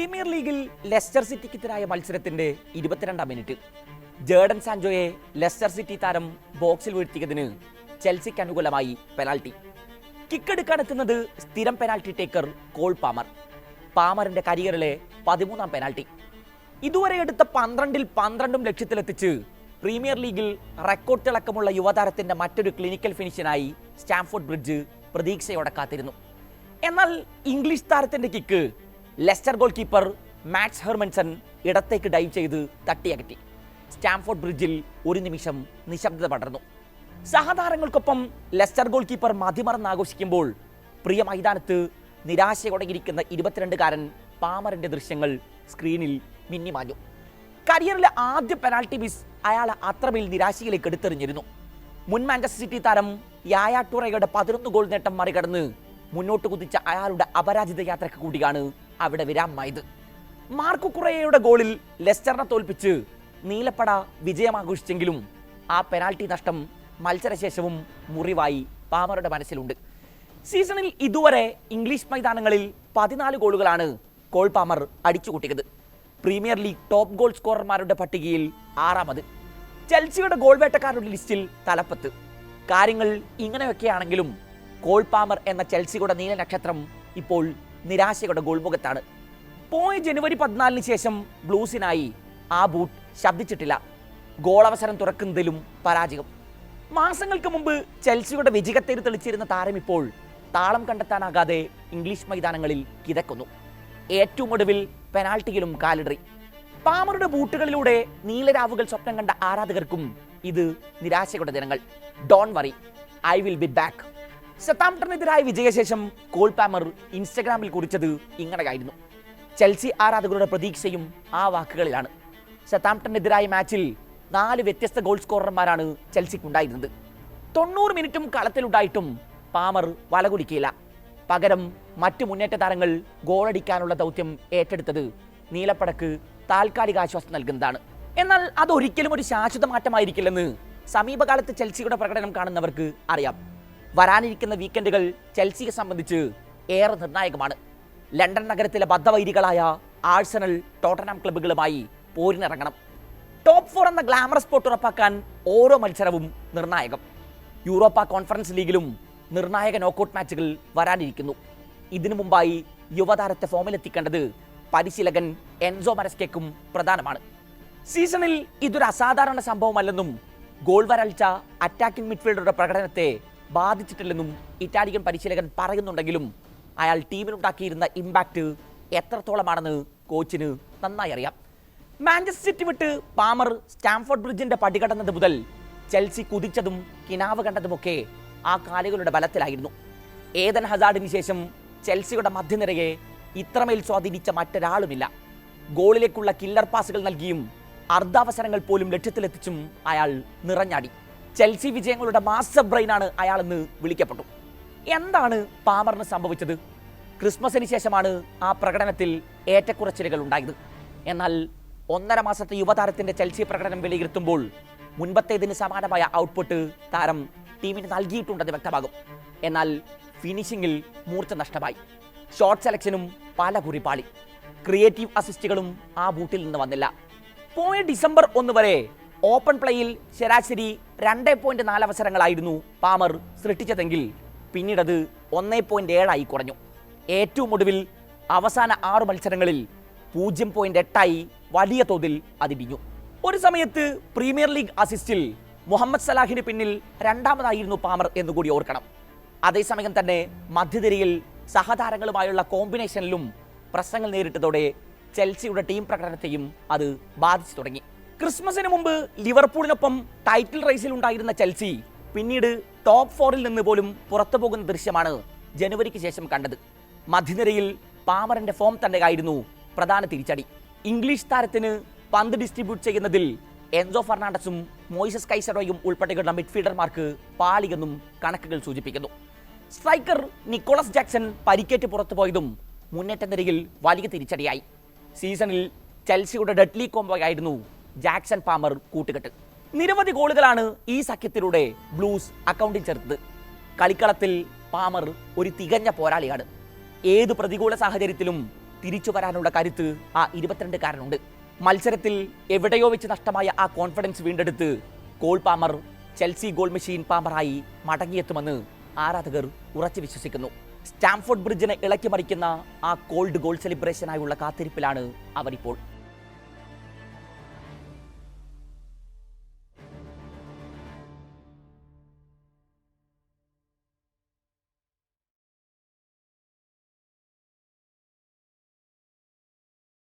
Premier ലീഗിൽ Leicester സിറ്റിക്കെതിരായ മത്സരത്തിന്റെ ഇരുപത്തിരണ്ടാം മിനിറ്റ്. ജേർഡൻ സാൻജോയെ ലെസ്റ്റർ സിറ്റി താരം ബോക്സിൽ വീഴ്ത്തിയതിന് ചെൽസിക്ക് അനുകൂലമായി പെനാൽറ്റി. കിക്കെടുക്കാനെത്തുന്നത് സ്ഥിരം പെനാൽറ്റി ടേക്കർ കോൾ പാമർ. പാമറിന്റെ കരിയറിലെ പതിമൂന്നാം പെനാൽറ്റി. ഇതുവരെ എടുത്ത പന്ത്രണ്ടിൽ പന്ത്രണ്ടും ലക്ഷ്യത്തിലെത്തിച്ച് പ്രീമിയർ ലീഗിൽ റെക്കോർഡ് തിളക്കമുള്ള യുവതാരത്തിന്റെ മറ്റൊരു ക്ലിനിക്കൽ ഫിനിഷിനായി സ്റ്റാംഫോർഡ് ബ്രിഡ്ജ് പ്രതീക്ഷയോടെ കാത്തിരുന്നു. എന്നാൽ ഇംഗ്ലീഷ് താരത്തിന്റെ kick Leicester goalkeeper Max Hermansen ഇടത്തേക്ക് ഡൈവ് ചെയ്ത് തട്ടിയകറ്റി സ്റ്റാംഫോർഡ് ബ്രിഡ്ജിൽ ഒരു നിമിഷം നിശബ്ദത പടർന്നു. സഹതാരങ്ങൾക്കൊപ്പം ലെസ്റ്റർ ഗോൾ കീപ്പർ മതിമറന്ന് ആഘോഷിക്കുമ്പോൾ പ്രിയ മൈതാനത്ത് നിരാശയോടെയിരിക്കുന്ന ഇരുപത്തിരണ്ടുകാരൻ പാമറിന്റെ ദൃശ്യങ്ങൾ സ്ക്രീനിൽ മിന്നിമാഞ്ഞു. കരിയറിലെ ആദ്യ പെനാൽറ്റി മിസ് അയാൾ അത്രമേൽ നിരാശയിലേക്ക് എടുത്തെറിഞ്ഞിരുന്നു. മുൻ മാഞ്ചസ്റ്റർ സിറ്റി താരം യായ ടൂറയുടെ പതിനൊന്ന് ഗോൾ നേട്ടം മറികടന്ന് മുന്നോട്ട് കുതിച്ച അയാളുടെ അപരാജിത യാത്രയ്ക്ക് കൂടിയാണ് അവിടെ വിരാമമായത് മാർക്കു കുറേയുടെ ഗോളിൽ ലെസ്റ്ററിനെ തോൽപ്പിച്ച് നീലപ്പട വിജയമാഘോഷിച്ചെങ്കിലും ആ പെനാൽറ്റി നഷ്ടം മത്സരശേഷവും മുറിവായി പാമറുടെ മനസ്സിലുണ്ട്. സീസണിൽ ഇതുവരെ ഇംഗ്ലീഷ് മൈതാനങ്ങളിൽ പതിനാല് ഗോളുകളാണ് കോൾ പാമർ അടിച്ചുകൂട്ടിയത് പ്രീമിയർ ലീഗ് ടോപ്പ് ഗോൾ സ്കോറർമാരുടെ പട്ടികയിൽ ആറാമത്. ചെൽസിയുടെ ഗോൾ വേട്ടക്കാരുടെ ലിസ്റ്റിൽ തലപ്പത്ത്. കാര്യങ്ങൾ ഇങ്ങനെയൊക്കെയാണെങ്കിലും കോൾ പാമർ എന്ന ചെൽസിയുടെ നീല നക്ഷത്രം ഇപ്പോൾ നിരാശയുടെ ഗോൾമുഖത്താണ്. പോയ ജനുവരി പതിനാലിന് ശേഷം ബ്ലൂസിനായി ആ ബൂട്ട് ശബ്ദിച്ചിട്ടില്ല. ഗോളവസരം തുറക്കുന്നതിലും പരാജയം. മാസങ്ങൾക്ക് മുമ്പ് ചെൽസിയുടെ വിജയത്തേര് തെളിച്ചിരുന്ന താരം ഇപ്പോൾ താളം കണ്ടെത്താനാകാതെ ഇംഗ്ലീഷ് മൈതാനങ്ങളിൽ കിതക്കുന്നു. ഏറ്റവും ഒടുവിൽ പെനാൾട്ടിയിലും കാലിടറി. പാമറുടെ ബൂട്ടുകളിലൂടെ നീലരാവുകൾ സ്വപ്നം കണ്ട ആരാധകർക്കും ഇത് നിരാശയുടെ ദിനങ്ങൾ. Don't worry I will be back. സത്താംപ്ടനെതിരായ വിജയശേഷം കോൾ പാമർ ഇൻസ്റ്റഗ്രാമിൽ കുറിച്ചത് ഇങ്ങനെയായിരുന്നു. ചെൽസി ആരാധകരുടെ പ്രതീക്ഷയും ആ വാക്കുകളിലാണ്. സത്താംപ്ടനെതിരായ മാച്ചിൽ നാല് വ്യത്യസ്ത ഗോൾ സ്കോറർമാരാണ് ചെൽസിക്കുണ്ടായിരുന്നത്. തൊണ്ണൂറ് മിനിറ്റും കളത്തിലുണ്ടായിട്ടും പാമർ വലകുടിക്കില്ല പകരം മറ്റു മുന്നേറ്റ താരങ്ങൾ ഗോളടിക്കാനുള്ള ദൗത്യം ഏറ്റെടുത്തത് നീലപ്പടക്ക് താൽക്കാലിക ആശ്വാസം നൽകുന്നതാണ്. എന്നാൽ അതൊരിക്കലും ഒരു ശാശ്വത മാറ്റമായിരിക്കില്ലെന്ന് സമീപകാലത്ത് ചെൽസിയുടെ പ്രകടനം കാണുന്നവർക്ക് അറിയാം. വരാനിരിക്കുന്ന വീക്കെൻഡുകൾ ചെൽസിയെ സംബന്ധിച്ച് ഏറെ നിർണായകമാണ്. ലണ്ടൻ നഗരത്തിലെ ബദ്ധവൈരികളായ ആഴ്സണൽ ടോട്ടനാം ക്ലബ്ബുകളുമായി പോരിനിറങ്ങണം. ടോപ്പ് ഫോർ എന്ന ഗ്ലാമറസ് സ്പോട്ട് ഉറപ്പാക്കാൻ ഓരോ മത്സരവും നിർണായകം. യൂറോപ്പ കോൺഫറൻസ് ലീഗിലും നിർണായക നോക്കൌട്ട് മാച്ചുകൾ വരാനിരിക്കുന്നു. ഇതിനു മുമ്പായി യുവതാരത്തെ ഫോമിലെത്തിക്കേണ്ടത് പരിശീലകൻ എൻസോ മരസ്കേക്കും പ്രധാനമാണ്. സീസണിൽ ഇതൊരു അസാധാരണ സംഭവമല്ലെന്നും ഗോൾ വരൾച്ച അറ്റാക്കിംഗ് മിഡ്ഫീൽഡറുടെ പ്രകടനത്തെ ബാധിച്ചിട്ടില്ലെന്നും ഇറ്റാലിയൻ പരിശീലകൻ പറയുന്നുണ്ടെങ്കിലും അയാൾ ടീമിനുണ്ടാക്കിയിരുന്ന ഇമ്പാക്റ്റ് എത്രത്തോളമാണെന്ന് കോച്ചിന് നന്നായി അറിയാം. മാഞ്ചസ്റ്റർ സിറ്റി വിട്ട് പാമർ സ്റ്റാംഫോർഡ് ബ്രിഡ്ജിന്റെ പടികടന്നത് മുതൽ ചെൽസി കുതിച്ചതും കിനാവ് കണ്ടതുമൊക്കെ ആ കാലുകളുടെ ബലത്തിലായിരുന്നു. ഏതൻ ഹസാർഡിന് ശേഷം ചെൽസിയുടെ മധ്യനിരയെ ഇത്രമേൽ സ്വാധീനിച്ച മറ്റൊരാളുമില്ല. ഗോളിലേക്കുള്ള കില്ലർ പാസുകൾ നൽകിയും അർദ്ധാവസരങ്ങൾ പോലും ലക്ഷ്യത്തിലെത്തിച്ചും അയാൾ നിറഞ്ഞാടി. ചെൽസി വിജയങ്ങളുടെ മാസ്റ്റർ ബ്രെയിനാണ് എന്ന് വിളിക്കപ്പെട്ടു. എന്താണ് പാമറിന് സംഭവിച്ചത്? ക്രിസ്മസിന് ശേഷമാണ് ആ പ്രകടനത്തിൽ ഏറ്റക്കുറച്ചിലുകൾ ഉണ്ടായത്. എന്നാൽ ഒന്നര മാസത്തെ യുവതാരത്തിന്റെ ചെൽസി പ്രകടനം വിലയിരുത്തുമ്പോൾ മുൻപത്തേതിന് സമാനമായ ഔട്ട്പുട്ട് താരം ടീമിന് നൽകിയിട്ടുണ്ടെന്ന് വ്യക്തമാകും. എന്നാൽ ഫിനിഷിംഗിൽ മൂർച്ച നഷ്ടമായി. ഷോട്ട് സെലക്ഷനും പല കുറിപ്പാളി ക്രിയേറ്റീവ് അസിസ്റ്റുകളും ആ ബൂട്ടിൽ നിന്ന് വന്നില്ല. പോയ ഡിസംബർ ഒന്ന് വരെ ഓപ്പൺ പ്ലേയിൽ ശരാശരി രണ്ട് പോയിന്റ് നാല് അവസരങ്ങളായിരുന്നു പാമർ സൃഷ്ടിച്ചതെങ്കിൽ പിന്നീടത് ഒന്നേ പോയിന്റ് ഏഴായി കുറഞ്ഞു. ഏറ്റവും ഒടുവിൽ അവസാന ആറ് മത്സരങ്ങളിൽ പൂജ്യം പോയിന്റ് എട്ടായി വലിയ തോതിൽ അതിടിഞ്ഞു. ഒരു സമയത്ത് പ്രീമിയർ ലീഗ് അസിസ്റ്റിൽ മുഹമ്മദ് സലാഹിന് പിന്നിൽ രണ്ടാമതായിരുന്നു പാമർ എന്നുകൂടി ഓർക്കണം. അതേസമയം തന്നെ മധ്യതിരയിൽ സഹതാരങ്ങളുമായുള്ള കോമ്പിനേഷനിലും പ്രശ്നങ്ങൾ നേരിട്ടതോടെ ചെൽസിയുടെ ടീം പ്രകടനത്തെയും അത് ബാധിച്ചു തുടങ്ങി. ക്രിസ്മസിന് മുമ്പ് ലിവർപൂളിനൊപ്പം ടൈറ്റിൽ റേസിൽ ഉണ്ടായിരുന്ന ചെൽസി പിന്നീട് ടോപ്പ് ഫോറിൽ നിന്ന് പോലും പുറത്തു പോകുന്ന ദൃശ്യമാണ് ജനുവരിക്ക് ശേഷം കണ്ടത്. മധ്യനിരയിൽ പാമറിന്റെ ഫോം തന്നെയായിരുന്നു പ്രധാന തിരിച്ചടി. ഇംഗ്ലീഷ് താരത്തിന് പന്ത് ഡിസ്ട്രിബ്യൂട്ട് ചെയ്യുന്നതിൽ എൻസോ ഫെർണാണ്ടസും മോയിസസ് കൈസറോയും ഉൾപ്പെടെയുള്ള മിഡ്ഫീൽഡർമാർക്ക് പാളിയെന്നും കണക്കുകൾ സൂചിപ്പിക്കുന്നു. സ്ട്രൈക്കർ നിക്കോളസ് ജാക്സൺ പരിക്കേറ്റ് പുറത്തു പോയതും മുന്നേറ്റ നിരയിൽ വലിയ തിരിച്ചടിയായി. സീസണിൽ ചെൽസിയുടെ ഡെഡ്ലി കോംബോയായിരുന്നു ജാക്സൺ പാമർ കൂട്ടുകെട്ട്. നിരവധി ഗോളുകളാണ് ഈ സഖ്യത്തിലൂടെ ബ്ലൂസ് അക്കൗണ്ടിൽ ചേർത്തത്. കളിക്കളത്തിൽ പാമർ ഒരു തികഞ്ഞ പോരാളിയാണ്. ഏത് പ്രതികൂല സാഹചര്യത്തിലും തിരിച്ചു വരാനുള്ള കരുത്ത് ആ ഇരുപത്തിരണ്ടുകാരനുണ്ട്. മത്സരത്തിൽ എവിടെയോ വെച്ച് നഷ്ടമായ ആ കോൺഫിഡൻസ് വീണ്ടെടുത്ത് goal Palmer Chelsea goal machine പാമറായി മടങ്ങിയെത്തുമെന്ന് ആരാധകർ ഉറച്ചു വിശ്വസിക്കുന്നു. സ്റ്റാംഫോർഡ് ബ്രിഡ്ജിനെ ഇളക്കി മറിക്കുന്ന ആ കോൾഡ് ഗോൾ സെലിബ്രേഷനായുള്ള കാത്തിരിപ്പിലാണ് അവരിപ്പോൾ.